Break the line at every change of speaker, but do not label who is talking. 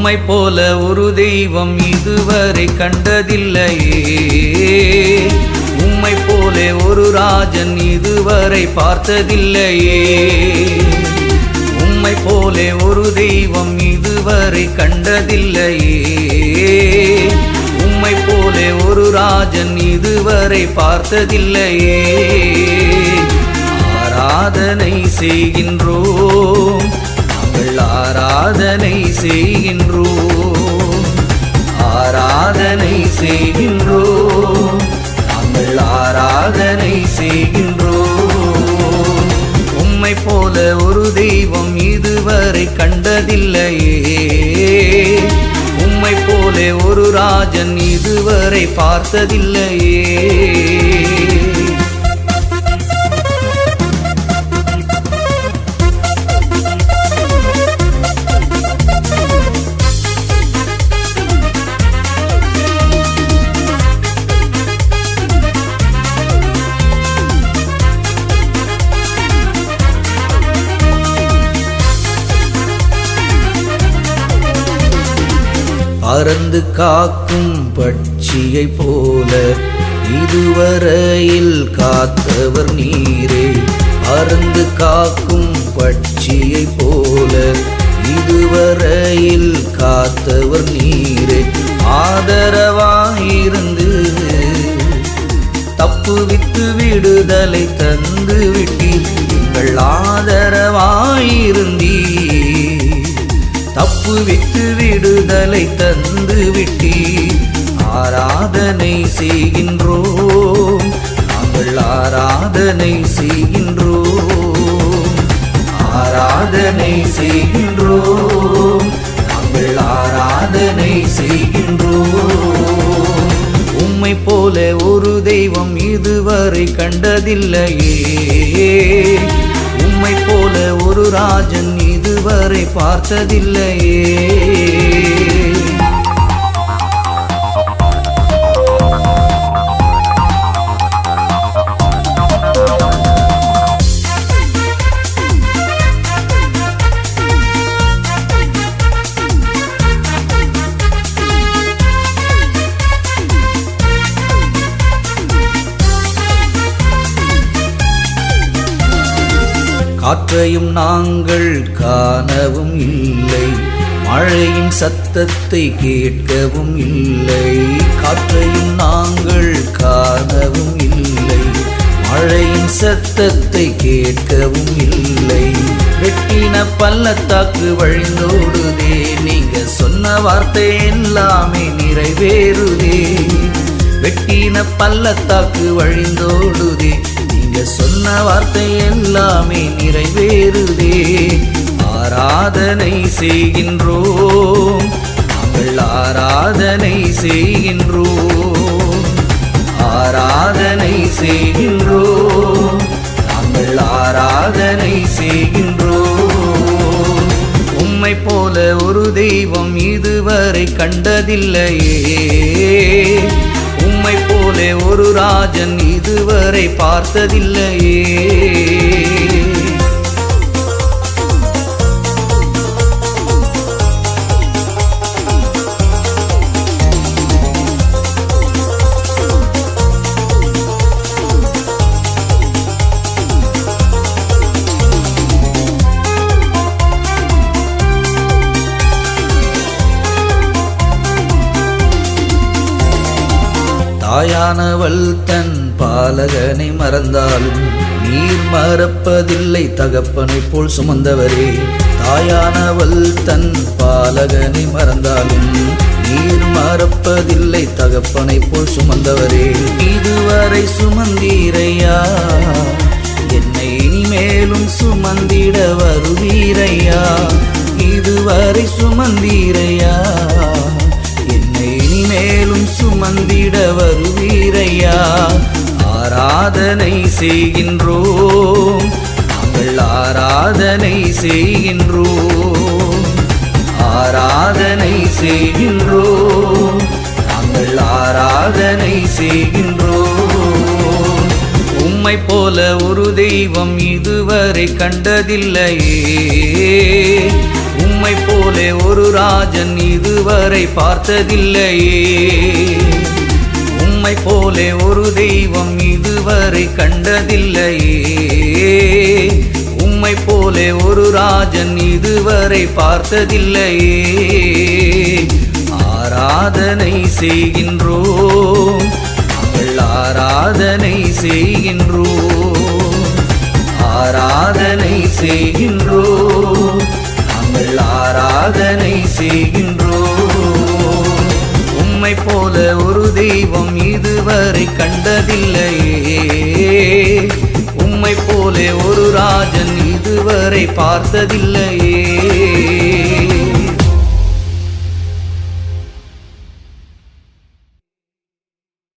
உம்மை போல ஒரு தெய்வம் இதுவரை கண்டதில்லையே. உம்மை போல ஒரு ராஜன் இதுவரை பார்த்ததில்லையே. உம்மை போல ஒரு தெய்வம் இதுவரை கண்டதில்லையே. உம்மை போல ஒரு ராஜன் இதுவரை பார்த்ததில்லையே. ஆராதனை செய்கின்றோம். நாங்கள் ஆராதனை செய்கின்றோம். ஆராதனை செய்கின்றோம். நாங்கள் ஆராதனை செய்கின்றோம். உம்மை போல ஒரு தெய்வம் இதுவரை கண்டதில்லையே. உம்மை போல ஒரு ராஜன் இதுவரை பார்த்ததில்லையே. பறந்து காக்கும் பட்சியை போல இதுவரையில் காத்தவர் நீரே. பறந்து காக்கும் பட்சியை போல இதுவரையில் காத்தவர் நீரே. ஆதரவாயிருந்து தப்பு விட்டு விடுதலை தந்து விட்டீர் எங்கள் ஆதரவாயிருந்தீர். தப்பு விட்டு விடுதலை தந்து விட்டி ஆராதனை செய்கின்றோம். நாங்கள் ஆராதனை செய்கின்றோம். ஆராதனை செய்கின்றோம். நாங்கள் ஆராதனை செய்கின்றோம். உம்மை போல ஒரு தெய்வம் இதுவரை கண்டதில்லையே. உம்மை போல ஒரு ராஜன் இதுவரை பார்த்ததில்லையே. காற்றையும் நாங்கள் காணவும் இல்லை. மழையின் சத்தத்தை கேட்கவும் இல்லை. காற்றையும் நாங்கள் காணவும் இல்லை. மழையின் சத்தத்தை கேட்கவும் இல்லை. வெட்டின பள்ளத்தாக்கு வழிந்தோடுதே நீங்க சொன்ன வார்த்தை எல்லாமே நிறைவேறுதே. வெட்டின பள்ளத்தாக்கு வழிந்தோடுதே நீங்க சொன்ன வார்த்தை எல்லாமே நிறைவேறுதே. ஆராதனை செய்கின்றோம். நாங்கள் ஆராதனை செய்கின்றோம். ஆராதனை செய்கின்றோம். நாங்கள் ஆராதனை செய்கின்றோம். உம்மை போல ஒரு தெய்வம் இதுவரை கண்டதில்லையே. போலே ஒரு ராஜன் இதுவரை பார்த்ததில்லையே. தாயானவள் தன் பாலகனை மறந்தாலும் நீர் மறப்பதில்லை. தகப்பனை போல் சுமந்தவரே தாயானவள் தன் பாலகனை மறந்தாலும் நீர் மறப்பதில்லை. தகப்பனை போல் சுமந்தவரே இதுவரை சுமந்தீரையா? என்னை இனிமேலும் சுமந்திட வருவீரையா? இதுவரை சுமந்தீரையா? மேலும் சுமந்திட வருவீரையா? ஆராதனை செய்கின்றோம். நாங்கள் ஆராதனை செய்கின்றோம். ஆராதனை செய்கின்றோம். நாங்கள் ஆராதனை செய்கின்றோம். உம்மை போல ஒரு தெய்வம் இதுவரை கண்டதில்லையே. உம்மை போலே ஒரு ராஜன் இதுவரை பார்த்ததில்லையே. உம்மை போலே ஒரு தெய்வம் இதுவரை கண்டதில்லையே. உம்மை போலே ஒரு ராஜன் இதுவரை பார்த்ததில்லையே. ஆராதனை செய்கின்றோம் நாங்கள் ஆராதனை செய்கின்றோம் ஆராதனை செய்கின்றோம். ஆராதனை செய்கின்றோம். உம்மை போல ஒரு தெய்வம் இதுவரை கண்டதில்லையே. உம்மை போல ஒரு ராஜன் இதுவரை பார்த்ததில்லையே.